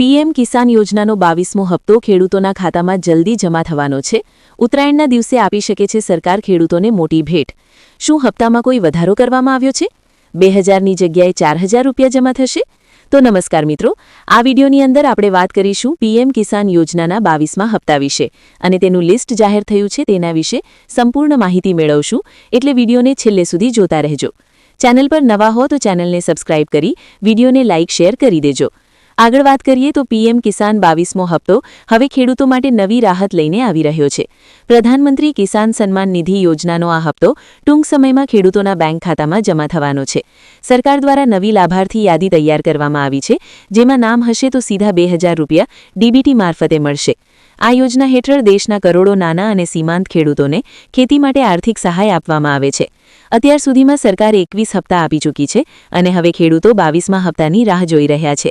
PM કિસાન યોજનાનો બાવીસમો હપ્તો ખેડૂતોના ખાતામાં જલ્દી જમા થવાનો છે. ઉત્તરાયણના દિવસે આપી શકે છે સરકાર ખેડૂતોને મોટી ભેટ. શું હપ્તામાં કોઈ વધારો કરવામાં આવ્યો છે? બે હજારની જગ્યાએ ચાર હજાર રૂપિયા જમા થશે? તો નમસ્કાર મિત્રો, આ વિડીયોની અંદર આપણે વાત કરીશું પીએમ કિસાન યોજનાના બાવીસમાં હપ્તા વિશે. અને તેનું લિસ્ટ જાહેર થયું છે તેના વિશે સંપૂર્ણ માહિતી મેળવશું. એટલે વિડીયોને છેલ્લે સુધી જોતા રહેજો. ચેનલ પર નવા હો તો ચેનલને સબસ્ક્રાઇબ કરી, વિડીયોને લાઇક, શેર કરી દેજો. આગળ વાત કરીએ તો પીએમ કિસાન બાવીસમો હપ્તો હવે ખેડૂતો માટે નવી રાહત લઈને આવી રહ્યો છે. પ્રધાનમંત્રી કિસાન સન્માન નિધિ યોજનાનો આ હપ્તો ટૂંક સમયમાં ખેડૂતોના બેંક ખાતામાં જમા થવાનો છે. સરકાર દ્વારા નવી લાભાર્થી યાદી તૈયાર કરવામાં આવી છે, જેમાં નામ હશે તો સીધા બે હજાર રૂપિયા ડીબીટી મારફતે મળશે. આ યોજના હેઠળ દેશના કરોડો નાના અને સીમાંત ખેડૂતોને ખેતી માટે આર્થિક સહાય આપવામાં આવે છે. અત્યાર સુધીમાં સરકાર એકવીસ હપ્તા આપી ચૂકી છે અને હવે ખેડૂતો બાવીસમા હપ્તાની રાહ જોઈ રહ્યા છે.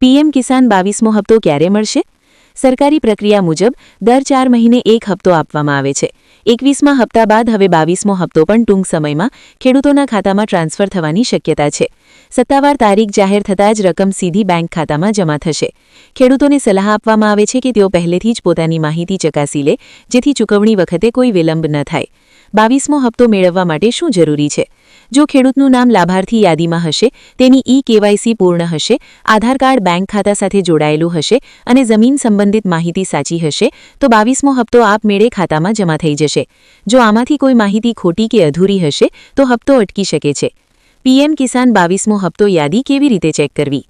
પીએમ કિસાન બાવીસમો હપ્તો ક્યારે મળશે? સરકારી પ્રક્રિયા મુજબ દર ચાર મહિને એક હપ્તો આપવામાં આવે છે. એકવીસમા હપ્તા બાદ હવે બાવીસમો હપ્તો પણ ટૂંક સમયમાં ખેડૂતોના ખાતામાં ટ્રાન્સફર થવાની શક્યતા છે. સત્તાવાર તારીખ જાહેર થતાં જ રકમ સીધી બેંક ખાતામાં જમા થશે. ખેડૂતોને સલાહ આપવામાં આવે છે કે તેઓ પહેલેથી જ પોતાની માહિતી ચકાસી લે, જેથી ચૂકવણી વખતે કોઈ વિલંબ ન થાય. બાવીસમો હપ્તો મેળવવા માટે શું જરૂરી છે? જો ખેડૂતનું નામ લાભાર્થી યાદીમાં હશે, તેની ઈ કેવાયસી પૂર્ણ હશે, આધાર કાર્ડ બેંક ખાતા સાથે જોડાયેલું હશે અને જમીન સંબંધિત માહિતી સાચી હશે, તો બાવીસમો હપ્તો આપમેળે ખાતામાં જમા થઈ જશે. જો આમાંથી કોઈ માહિતી ખોટી કે અધૂરી હશે, તો હપ્તો અટકી શકે છે. પીએમ કિસાન બાવીસમો હપ્તો યાદી કેવી રીતે ચેક કરવી?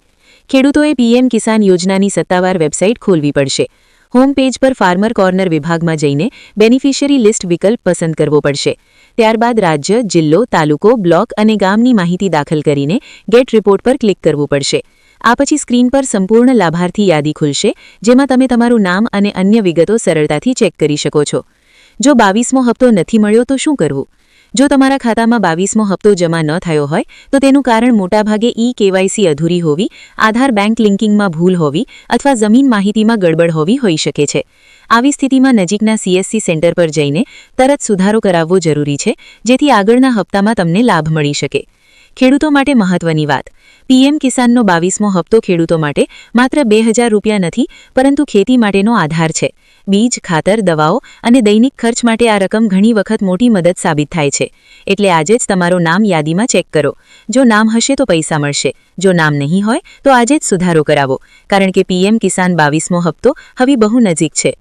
ખેડૂતોએ પીએમ કિસાન યોજનાની સત્તાવાર વેબસાઇટ ખોલવી પડશે. હોમ પેજ પર ફાર્મર કોર્નર વિભાગમાં જઈને બેનિફિશિયરી લિસ્ટ વિકલ્પ પસંદ કરવો પડશે. ત્યારબાદ રાજ્ય, જિલ્લો, તાલુકો, બ્લોક અને ગામની માહિતી દાખલ કરીને ગેટ રિપોર્ટ પર ક્લિક કરવું પડશે. આ પછી સ્ક્રીન પર સંપૂર્ણ લાભાર્થી યાદી ખુલશે, જેમાં તમે તમારું નામ અને અન્ય વિગતો સરળતાથી ચેક કરી શકો છો. જો બાવીસમો હપ્તો નથી મળ્યો તો શું કરવું? જો તમારા ખાતામાં બાવીસમો હપ્તો જમા ન થયો હોય, તો તેનું કારણ મોટાભાગે ઈ કેવાયસી અધૂરી હોવી, આધાર બેંક લિંકિંગમાં ભૂલ હોવી અથવા જમીન માહિતીમાં ગડબડ હોવી હોઈ શકે છે. આવી સ્થિતિમાં નજીકના સીએસસી સેન્ટર પર જઈને તરત સુધારો કરાવવો જરૂરી છે, જેથી આગળના હપ્તામાં તમને લાભ મળી શકે. ખેડૂતો માટે મહત્વની વાત. પીએમ કિસાનનો બાવીસમો હપ્તો ખેડૂતો માટે માત્ર બે રૂપિયા નથી, પરંતુ ખેતી માટેનો આધાર છે. બીજ, ખાતર, દવાઓ અને દૈનિક ખર્ચ માટે આ રકમ ઘણી વખત મોટી મદદ સાબિત થાય છે. એટલે આજે જ તમારો નામ યાદીમાં ચેક કરો. જો નામ હશે તો પૈસા મળશે. જો નામ નહીં હોય તો આજે જ સુધારો કરાવો. કારણ કે પીએમ કિસાન બાવીસમો હપ્તો હવે બહુ નજીક છે.